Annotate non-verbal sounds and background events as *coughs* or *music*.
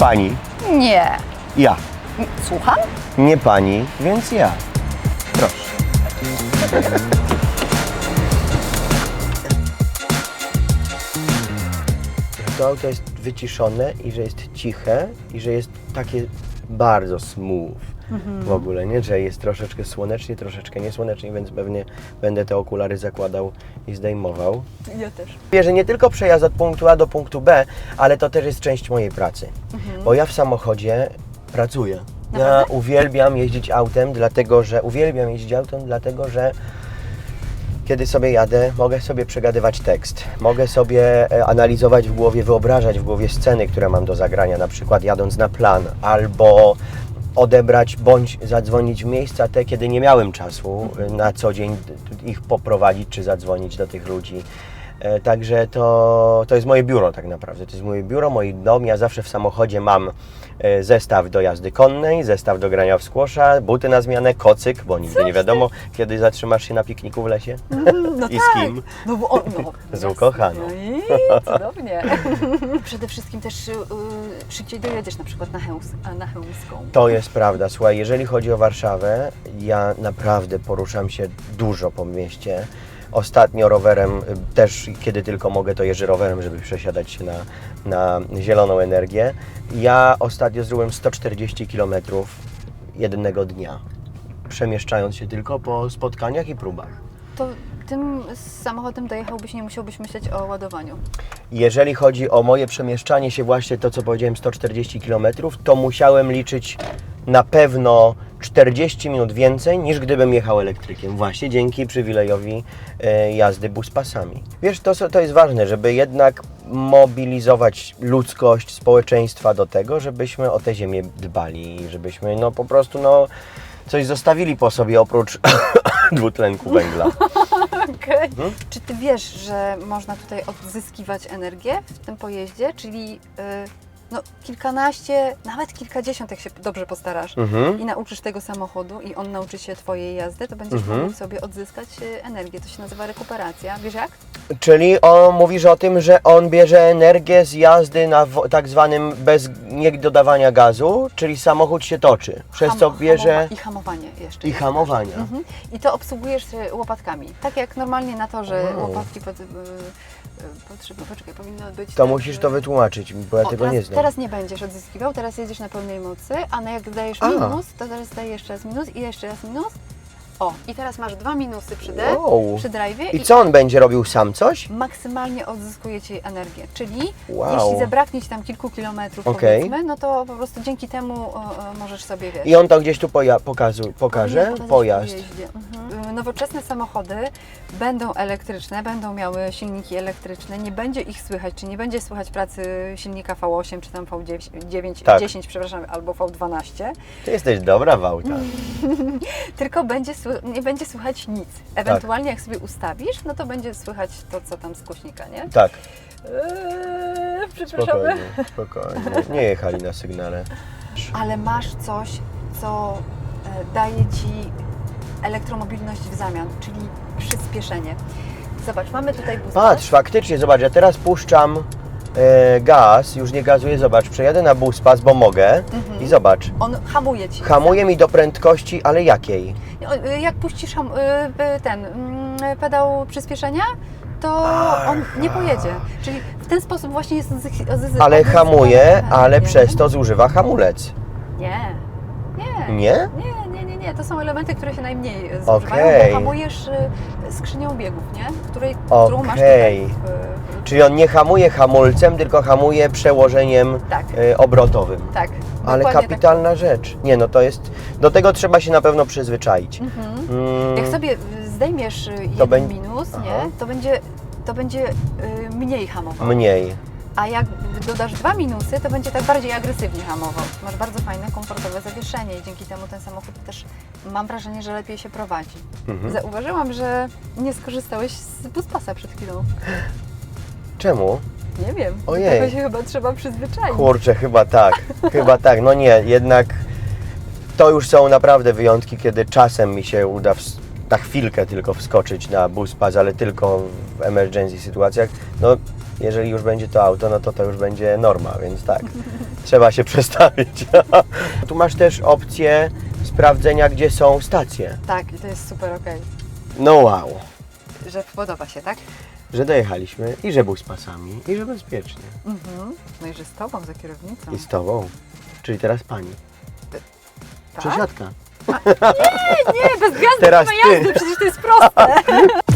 pani, Nie. ja. Słucham? Nie pani, więc ja. Proszę. To auto jest wyciszone i że jest ciche i że jest takie bardzo smooth w ogóle, nie? Że jest troszeczkę słonecznie, troszeczkę niesłonecznie, więc pewnie będę te okulary zakładał i zdejmował. Ja też. Wie, nie tylko przejazd od punktu A do punktu B, ale to też jest część mojej pracy. Bo ja w samochodzie pracuję. Ja uwielbiam jeździć autem, dlatego że uwielbiam jeździć autem, dlatego że kiedy sobie jadę, mogę sobie przegadywać tekst, mogę sobie e, analizować w głowie, wyobrażać w głowie sceny, które mam do zagrania, na przykład jadąc na plan, albo odebrać bądź zadzwonić w miejsca te, kiedy nie miałem czasu na co dzień ich poprowadzić czy zadzwonić do tych ludzi. E, Także to, to jest moje biuro tak naprawdę. To jest moje biuro, mój dom. Ja zawsze w samochodzie mam e, zestaw do jazdy konnej, zestaw do grania w skłosza, buty na zmianę, kocyk, bo nigdy nie wiadomo, kiedy zatrzymasz się na pikniku w lesie. No *laughs* I z tak. kim? No bo on, no. *laughs* Z ukochaną. No i cudownie. *laughs* Przede wszystkim też y, y, szybciej dojedziesz na przykład na, Chełms, na Chełmską. To jest prawda. Słuchaj, jeżeli chodzi o Warszawę, ja naprawdę poruszam się dużo po mieście. Ostatnio rowerem, y, też kiedy tylko mogę, to jeżdżę rowerem, żeby przesiadać się na, na zieloną energię. Ja ostatnio zrobiłem 140 km jednego dnia, przemieszczając się tylko po spotkaniach i próbach. To tym samochodem dojechałbyś, nie musiałbyś myśleć o ładowaniu. Jeżeli chodzi o moje przemieszczanie się, właśnie to co powiedziałem, 140 km, to musiałem liczyć na pewno 40 minut więcej niż gdybym jechał elektrykiem, właśnie dzięki przywilejowi e, jazdy buspasami. Wiesz, to, to jest ważne, żeby jednak mobilizować ludzkość, społeczeństwa do tego, żebyśmy o tę ziemię dbali, żebyśmy no po prostu no coś zostawili po sobie oprócz *coughs* dwutlenku węgla. *laughs* Okej. Mhm. Czy ty wiesz, że można tutaj odzyskiwać energię w tym pojeździe? Czyli y, no, kilkanaście, nawet kilkadziesiąt, jak się dobrze postarasz Mhm. i nauczysz tego samochodu i on nauczy się Twojej jazdy, to będziesz Mhm. mógł sobie odzyskać y, energię. To się nazywa rekuperacja. Wiesz jak? Czyli on mówisz o tym, że on bierze energię z jazdy na tak zwanym bez nie dodawania gazu, czyli samochód się toczy, przez co Ham- bierze hamowa- I hamowanie jeszcze. i hamowania. Mhm. I to obsługujesz y, łopatkami. Tak jak normalnie na torze Wow. łopatki pod, y, y, potrzeba, poczekaj, powinno być To tak, musisz że- to wytłumaczyć, bo ja O, tego teraz, nie znam. teraz nie będziesz odzyskiwał, teraz jedziesz na pełnej mocy, a jak dajesz minus, to teraz dajesz jeszcze raz minus i jeszcze raz minus. O, i teraz masz dwa minusy przy D, Wow. przy drive'ie I co on będzie robił sam coś? maksymalnie odzyskuje Ci energię. Czyli Wow. jeśli zabraknie Ci tam kilku kilometrów Okej. powiedzmy, no to po prostu dzięki temu możesz sobie wiesz. I on to gdzieś tu poja- pokazu- pokaże? Powinien pokazać Pojazd. w pojeździe. Mhm. Nowoczesne samochody będą elektryczne, będą miały silniki elektryczne, nie będzie ich słychać, czy nie będzie słychać pracy silnika V8 czy tam V9, Tak. 10, przepraszam, albo V12, Ty jesteś dobra w autach. *laughs* tylko będzie, sły- nie będzie słychać nic. Ewentualnie jak sobie ustawisz, no to będzie słychać to, co tam z głośnika, nie? Tak, Eee, przepraszamy. spokojnie, spokojnie. Nie jechali na sygnale. Ale masz coś, co e, daje Ci elektromobilność w zamian, czyli przyspieszenie. Zobacz, mamy tutaj bus Patrz, faktycznie, zobacz, ja teraz puszczam e, gaz, już nie gazuję, zobacz, przejadę na buspas, bo mogę i zobacz, On hamuje Ci. hamuje mi do prędkości, ale jakiej? O, y, Jak puścisz ham, y, y, ten mm, pedał przyspieszenia, to on nie pojedzie. Czyli w ten sposób właśnie jest odzy- odzy- Ale hamuje, ale przez to zużywa hamulec. Nie. Nie. Nie? Nie, nie, nie, nie. To są elementy, które się najmniej e, zużywają, Okej. bo hamujesz y, skrzynią biegów, nie? Której, którą masz tutaj. w- Czyli on nie hamuje hamulcem, tylko hamuje przełożeniem Tak. e, obrotowym. Tak. Ale dokładnie kapitalna rzecz. Nie, no to jest. Do tego trzeba się na pewno przyzwyczaić. Tak. Mhm. Mm, Jak sobie y, zdejmiesz y, jeden To będzie- minus, Aha. nie? To będzie, to będzie y, mniej hamował. Mniej. A jak dodasz dwa minusy, to będzie tak bardziej agresywnie hamował. Masz bardzo fajne, komfortowe zawieszenie i dzięki temu ten samochód też mam wrażenie, że lepiej się prowadzi. Mhm. Zauważyłam, że nie skorzystałeś z buspasa przed chwilą. *laughs* Czemu? Nie wiem. Do Ojej. tego się chyba trzeba przyzwyczaić. Kurczę, chyba tak. *laughs* chyba tak. No nie, jednak to już są naprawdę wyjątki, kiedy czasem mi się uda na chwilkę tylko wskoczyć na buspas, ale tylko w emergency sytuacjach. No jeżeli już będzie to auto, no to to już będzie norma, więc tak, *laughs* trzeba się przestawić. *laughs* tu masz też opcję sprawdzenia, gdzie są stacje. Tak, i to jest super okej. No wow, Że podoba się, tak? Że dojechaliśmy i że był z pasami i że bezpiecznie. Mhm. No i że z Tobą za kierownicą. I z tobą, czyli teraz pani. Tak? Przesiadka. Nie, bez gwiazdy Teraz nie ma jazdy, ty. przecież to jest proste. *laughs*